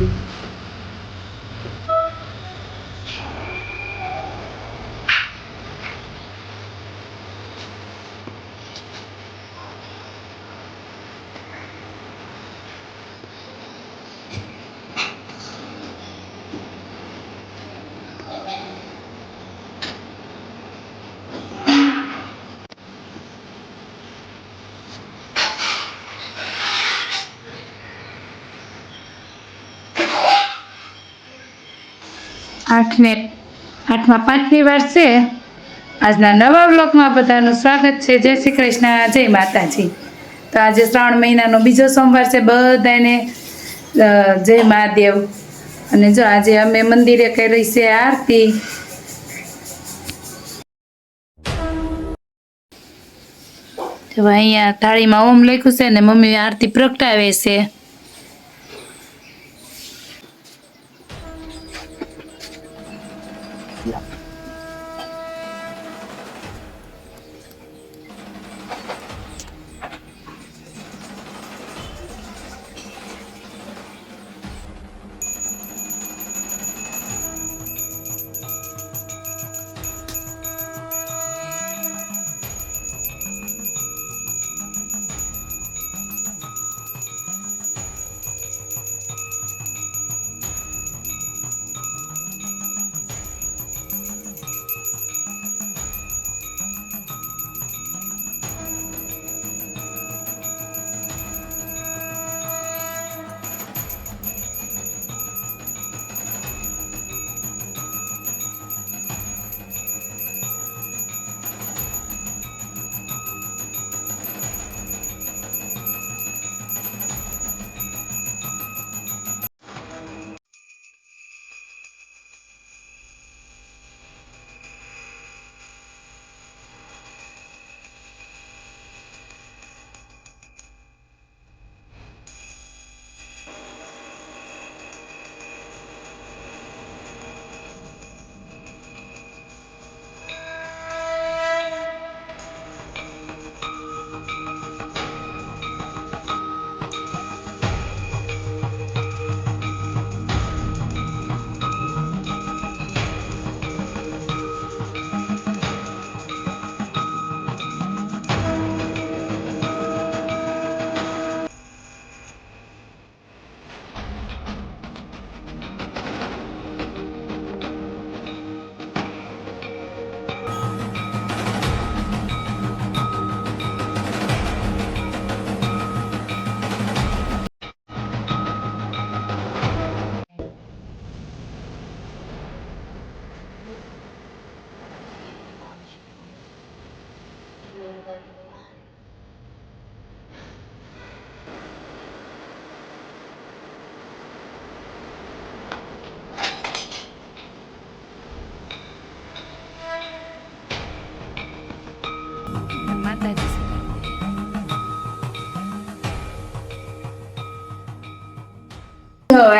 ஆடு:aadu આઠ ને આઠમાં પાંચમી વાર છે. આજના નવા બ્લોકમાં બધાનું સ્વાગત છે. જય શ્રી કૃષ્ણ, જય માતાજી. તો આજે શ્રાવણ મહિનાનો બીજો સોમવાર છે. બધાને જય મહાદેવ. અને જો આજે અમે મંદિરે કરી છે આરતી. તો અહીંયા થાળીમાં ઓમ લખ્યું છે ને મમ્મી આરતી પ્રગટાવે છે. માતાજી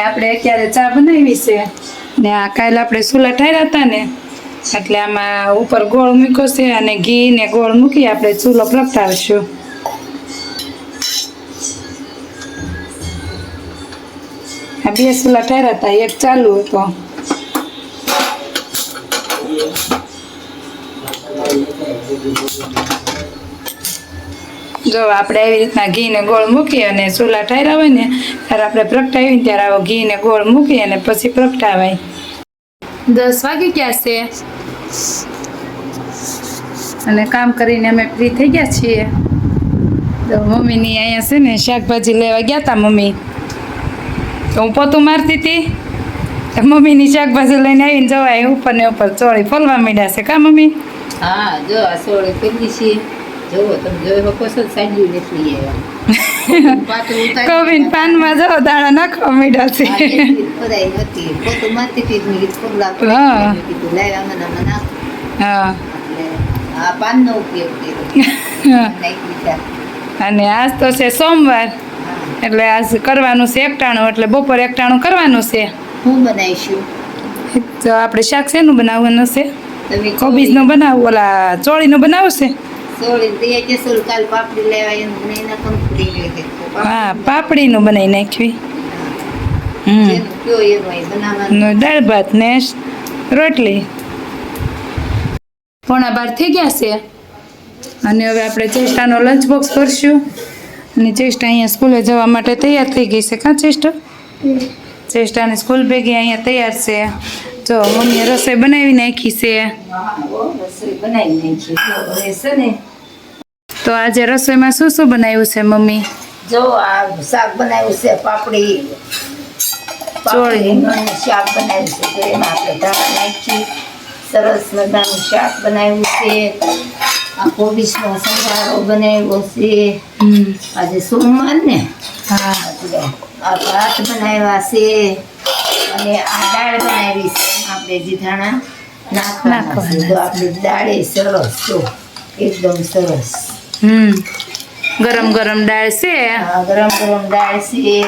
આપણે અત્યારે ચા બનાવી છે. ને આ કાલે આપણે સુલા ઠાર્યા હતા ને, એટલે આમાં ઉપર ગોળ મૂક્યો છે અને ઘી ને ગોળ મૂકી આપણે ચૂલો પ્રગટાવશું. આ બે સુલા ઠાર્યા હતા, એક ચાલુ હતો. જો આપણે આવી રીતના ઘી ને ગોળ મૂકી અને ચૂલા ઠાર્યા હોય ને, ત્યારે આપણે પ્રગટાવીને ત્યારે આવો ઘી ને ગોળ મૂકી અને પછી પ્રગટાવાય. દસ વાગી ગયા છે? અને કામ કરીને અમે ફ્રી થઈ ગયા છીએ. તો મમ્મીની અહીંયા છે ને શાકભાજી લેવા ગયા હતા મમ્મી. તો હું પોતું મારતી હતી મમ્મીની શાકભાજી લઈને આવીને જવાય, ઉપર ને ઉપર ચોળી ફોલવા માંડ્યા છે, કા મમ્મી? હા, જો આ ચોળી પેલી છે. કવિન પાનમાં જો દાણા નાખવા માંડ્યા હા, છે. અને આજ તો છે સોમવાર. એટલે આજ કરવાનું છે એકટાણું એટલે બપોર એકટાણું કરવાનું છે. હું બનાવીશું? તો આપણે શાક શેનું બનાવવાનું છે? કોબીજનું બનાવવું ઓલા ચોળીનું બનાવવું હા પાપડીનું બનાવી નાખવી. હમ. દાળ ભાત ને રોટલી. પોણા બાર થઈ ગયા છે. અને હવે આપણે ચેષ્ટાનો લંચ બોક્સ કરશું. અને ચેષ્ટા અહીંયા સ્કૂલે જવા માટે તૈયાર થઈ ગઈ છે. કાં ચેષ્ટા? ચેષ્ટાની સ્કૂલ ભેગી અહીંયા તૈયાર છે. જો મમ્મીએ રસોઈ બનાવી નાખી છે. રસોઈ બનાવી નાખી. છે ને તો આજે રસોઈમાં શું શું બનાવ્યું છે મમ્મી? જો આ શાક બનાવ્યું છે પાપડી. પાપડીનું શાક બનાવ્યું છે તો એમાં આપણે ધાણા નાખી સરસ મજાનું શાક બનાવ્યું છે. આ કોબીજનો સંભારો બનાવ્યો છે. આજે સોમવાર ને. હા. આ ભાત બનાવ્યા છે. અને આ દાળ બનાવી છે. આપણે જે ધાણા નાખવાના આપણે દાળે સરસ તો એકદમ સરસ. હમ. ગરમ ગરમ દાળ છે. ગરમ ગરમ દાળ છે.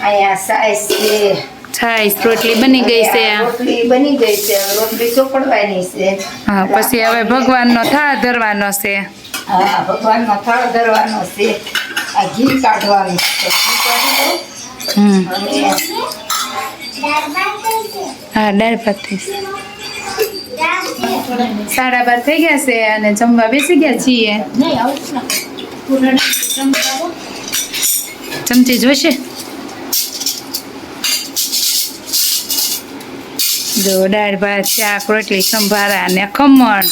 અહીંયા સાઈસ છે. છાશ રોટલી બની ગઈ છે. રોટલી બની ગઈ છે. રોટલી ચોપડવાની છે. હા પછી હવે ભગવાનનો થાળ ધરવાનો છે. હા ભગવાનનો થાળ ધરવાનો છે. આ ઘી કાઢવાનું છે. ઘી કાઢી હમ. દઉં અને હા દાળ ભાત. સાડા બાર થઈ ગયા છે અને જમવા બેસી ગયા છીએ. ચમચી જોશે? જો દાળ ભાત શાક રોટલી સંભારા અને ખમણ.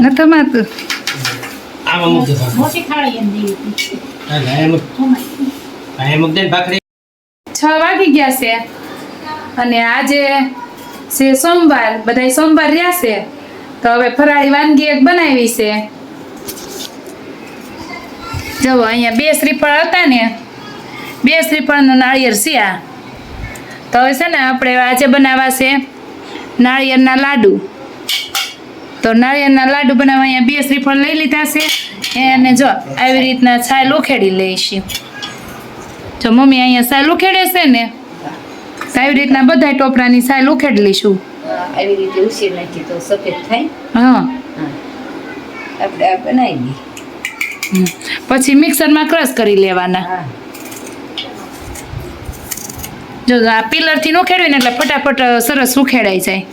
ન. થમાતું આમાં મૂકી દો. મોટી એમ દેવી એમ એમ ભાખરી છ વાગી ગયા છે. અને આજે છે સોમવાર, બધાય સોમવાર રહ્યા છે. તો હવે ફરાળી વાનગી એક બનાવી છે. જુઓ, અહીંયા બે શ્રીફળ હતા ને. બે શ્રીફળનું નાળિયેર સિયા તો હવે છે ને આપણે આજે બનાવવા છે નાળિયેરના લાડુ. તો નાળિયેરના લાડુ બનાવવા અહીંયા બે શ્રીફળ લઈ લીધા છે. અને જો આવી રીતના છાલ ઉખેડી લઈશું. જો મમ્મી અહીંયા સાલ ઉખેડે છે ને? આવી રીતના બધા ટોપરાની સાલ ઉખેડ લઈશું. આવી રીતે ઉછેર નાખી તો સફેદ થાય. હા. આપણે આ બનાવી દઈએ. પછી મિક્સરમાં ક્રશ કરી લેવાના. જો આ પિલરથી નો ખેડવી ને એટલે ફટાફટ સરસ ઉખેડાઈ જાય.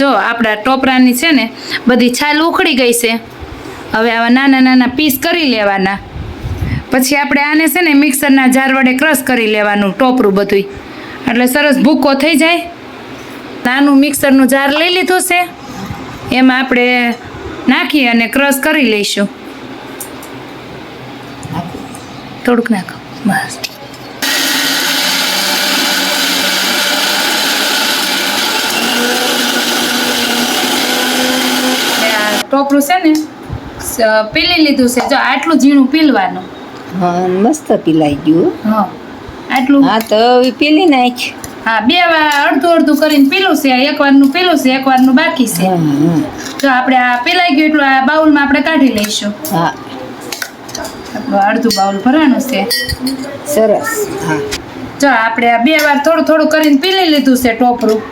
જો આપણા ટોપરાની છે ને બધી છાલ ઉખડી ગઈ છે. હવે આવા નાના નાના પીસ કરી લેવાના. પછી આપણે આને છે ને મિક્સરના જાર વડે ક્રશ કરી લેવાનું, ટોપરું બધું એટલે સરસ ભૂકો થઈ જાય. નાનું મિક્સરનું જાર લઈ લીધું છે. એમાં આપણે નાખી અને ક્રશ કરી લઈશું. થોડુંક નાખો. બસ. ટોપરું છે ને પીલી લીધું છે. જો આટલું ઝીણું પીલવાનું. હા મસ્ત પીલાઈ ગયું. હા આટલું. હા તો હવે પીલી નાખ. હા બે વાર અડધું અડધું કરીને પીલું છે. એક વારનું પીલું છે એક વારનું બાકી છે. જો આપણે આ પીલાઈ ગયું એટલું આ બાઉલમાં આપણે કાઢી લઈશું. હા. અડધું બાઉલ ભરવાનું છે. સરસ હા. જો આપણે આ બે વાર થોડું થોડું કરીને પીલી લીધું છે ટોપરું.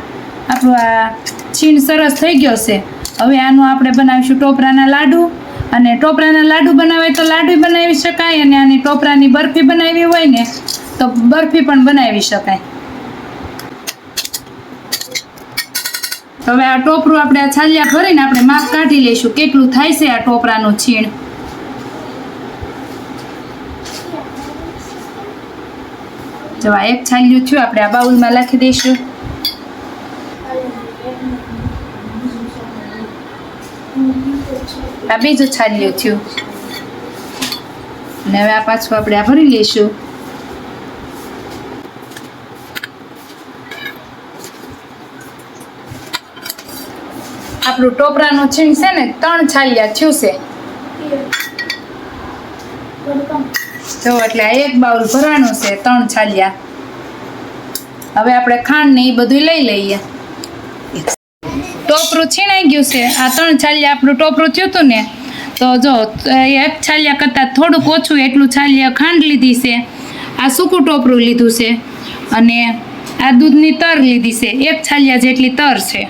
આપણું આ છીણ સરસ થઈ ગયો છે. હવે આનું આપણે બનાવીશું ટોપરાના લાડુ. અને ટોપરાના લાડુ બનાવે તો લાડુ બનાવી શકાય અને આની ટોપરાની બરફી બનાવી હોય ને, તો બરફી પણ બનાવી શકાય. હવે આ ટોપરું આપણે આ છાલિયા ભરીને આપણે માપ કાઢી લઈશું. કેટલું થાય છે આ ટોપરાનું છીણ? જો આ એક છાલિયું થયું, આપણે આ બાઉલમાં લખી દઈશું. આ બીજું છાલ્યું થયું. અને હવે આ પાછું આપણે આ ભરી લઈશું. આપણું ટોપરાનું છીણ છે ને, ત્રણ છાલિયા થયું છે. જો, એટલે આ એક બાઉલ ભરાણું છે, ત્રણ છાલિયા. હવે આપણે ખાંડ ને એ બધું લઈ લઈએ. ટોપરું છીણાઈ ગયું છે. આ ત્રણ છાલિયા આપણું ટોપરું થયું હતું ને, તો જો એક છાલિયા કરતાં થોડુંક ઓછું એટલું છાલિયા ખાંડ લીધી છે. આ સૂકું ટોપરું લીધું છે અને આ દૂધની તર લીધી છે. એક છાલિયા જેટલી તર છે.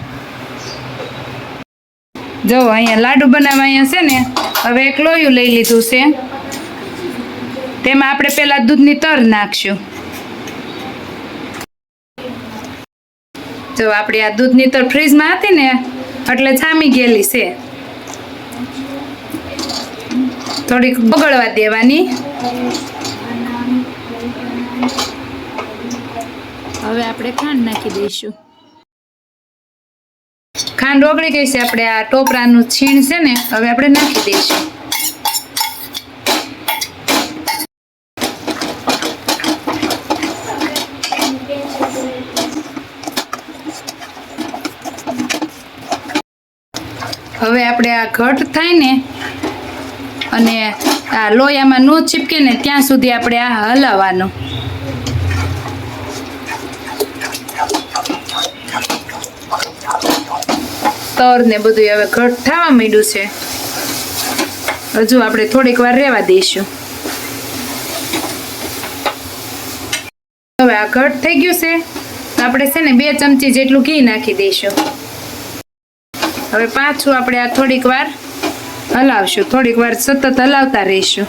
જો, અહીંયા લાડુ બનાવવા અહીંયા છે ને, હવે એક લોયું લઈ લીધું છે. તેમાં આપણે પહેલાં દૂધની તર નાખશું. જો, આપણી આ દૂધની તર ફ્રીજમાં હતી ને એટલે છામી ગયેલી છે. થોડીક બગડવા દેવાની. હવે આપણે ખાંડ નાખી દઈશું. ખાંડ ઓગળી ગઈ છે. આપણે આ ટોપરાનું છીણ છે ને હવે આપણે નાખી દઈશું. હવે આપણે આ ઘટ થાય ને, અને આ લોયામાં ન ચીપકે ને ત્યાં સુધી આપણે આ હલાવવાનું. તર ને બધું હવે ઘટ થવા માંડ્યું છે. હજુ આપણે થોડીક વાર રહેવા દઈશું. હવે આ ઘટ થઈ ગયું છે. આપણે છે ને બે ચમચી જેટલું ઘી નાખી દઈશું. હવે પાછું આપણે આ થોડીક વાર હલાવશું. થોડીક વાર સતત હલાવતા રહીશું.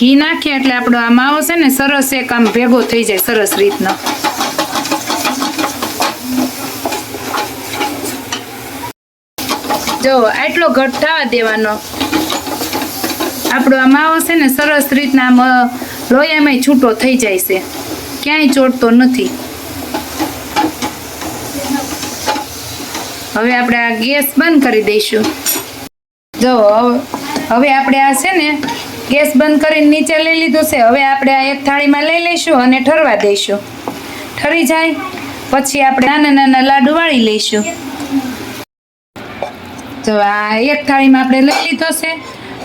ઘી નાખીએ એટલે આપણો આ માવો છે ને સરસ એક આમ ભેગો થઈ જાય સરસ રીતનો. જો આટલો ઘટ દેવાનો. આપણો આ માવો છે ને સરસ રીતના અ, છૂટો થઈ જાય છે. ક્યાંય ચોટતો નથી. હવે આપણે આ ગેસ બંધ કરી દઈશું. જો, હવે- આપણે આ છે ને, ગેસ બંધ કરીને નીચે લઈ લીધું છે. હવે આપણે આ એક થાળીમાં લઈ લઈશું અને ઠરવા દઈશું. ઠરી જાય, પછી આપણે નાના નાના લાડુ વાળી લઈશું. તો આ એક થાળીમાં આપણે લઈ લીધો છે.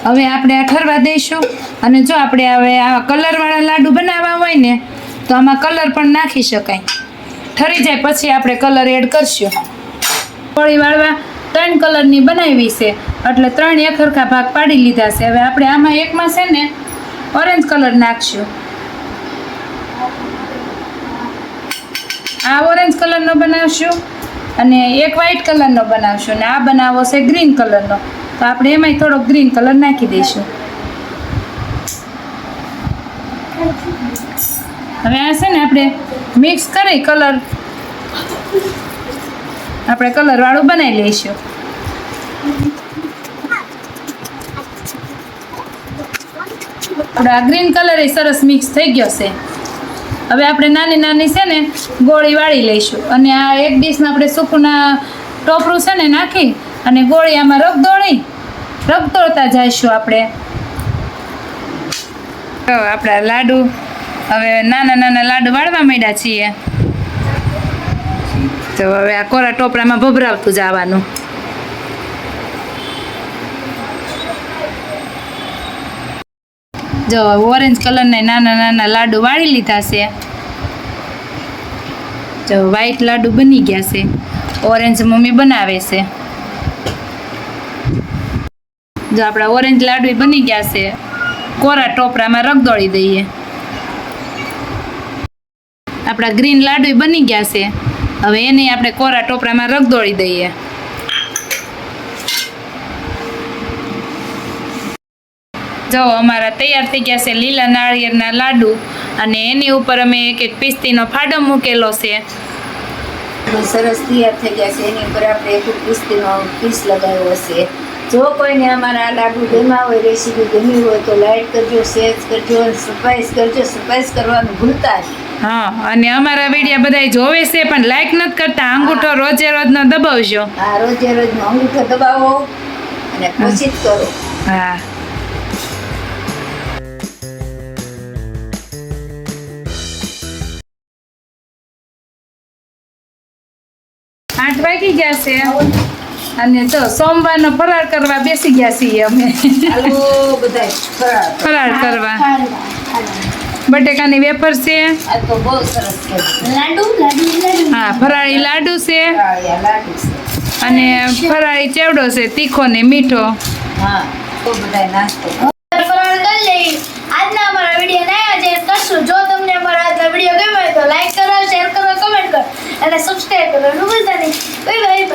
હવે આપણે આ ઠરવા દઈશું. અને જો આપણે હવે આ કલરવાળા લાડુ બનાવવા હોય ને, તો આમાં કલર પણ નાખી શકાય. ઠરી જાય, પછી આપણે કલર એડ કરશું. કોળી વાળવા ત્રણ કલરની બનાવી છે. એટલે ત્રણ એક હરખા ભાગ પાડી લીધા છે. હવે આપણે આમાં એકમાં છે ને ઓરેન્જ કલર નાખશું. આ ઓરેન્જ કલરનો બનાવશું અને એક વ્હાઈટ કલરનો બનાવશું. અને આ બનાવો છે ગ્રીન કલરનો તો આપણે એમાંય થોડોક ગ્રીન કલર નાખી દઈશું. હવે આ છે ને આપણે મિક્સ કરી કલર આપણે કલર વાળું બનાવી લઈશું. આ ગ્રીન કલર એ સરસ મિક્સ થઈ ગયો છે. હવે આપણે નાની નાની છે ને ગોળી વાળી લઈશું. અને આ એક ડીશમાં આપણે સૂકુના ટોપરું છે ને નાખી અને ગોળી આમાં રગદોળી રગદોળતા જઈશું આપણે. આપણા લાડુ, હવે નાના નાના લાડુ વાળવા માંડ્યા છીએ. તો હવે આ કોરા ટોપરામાં ભભરાવતું જવાનું. જો ઓરેન્જ કલરના નાના નાના લાડુ વાળી લીધા છે. જો, વ્હાઈટ લાડુ બની ગયા છે. ઓરેન્જ મમ્મી બનાવે છે. જો, આપણા ઓરેન્જ લાડુ બની ગયા છે. કોરા ટોપરામાં રગદોળી દઈએ. આપણા ગ્રીન લાડુ બની ગયા છે. હવે એને આપણે કોરા ટોપરામાં રગદોળી દઈએ. જો, અમારા તૈયાર થઈ ગયા છે લીલા નાળિયેરના લાડુ અને એની ઉપર અમે એક એક પિસ્તીનો ફાડો મૂકેલો છે. સરસ તૈયાર થઈ ગયા છે. એની ઉપર આપણે એક પિસ્તીનો પીસ લગાવ્યો છે જો કોઈને અમારા લાડુ ગમ્યા હોય, રેસીપી ગમી હોય, તો લાઈક કરજો, શેર કરજો સરપ્રાઈઝ કરજો. સરપ્રાઈઝ કરવાનું ભૂલતા નહીં હા અને અમારા વીડિયો બધાય જોવે છે પણ લાઈક નથી કરતા અંગૂઠો રોજે રોજનો દબાવજો. હા રોજે રોજનો અંગૂઠો દબાવો અને જ કરો. હા. આઠ વાગી ગયા છે. અને તો સોમવારનો ફરાર કરવા બેસી ગયા છીએ અમે. બધા ફરાળ કરવા. બટેકાની વેફર છે. આ તો બહુ સરસ છે. લાડુ લાડુ લાડુ. હા ફરાળી લાડુ છે. ફરાળિયા લાડુ છે. અને ફરાળી ચેવડો છે તીખો ને મીઠો. હા તો બધાય નાસ્તો. ફરાળ કરી લેવી આજના અમારા વીડિયો નયા છે કરશું. જો તમને અમારો આજનો વીડિયો ગમ્યો હોય તો લાઈક કરો શેર કરો કમેન્ટ કરો. અને સબસ્ક્રાઈબ કરો ભૂલતા નહીં. Bye bye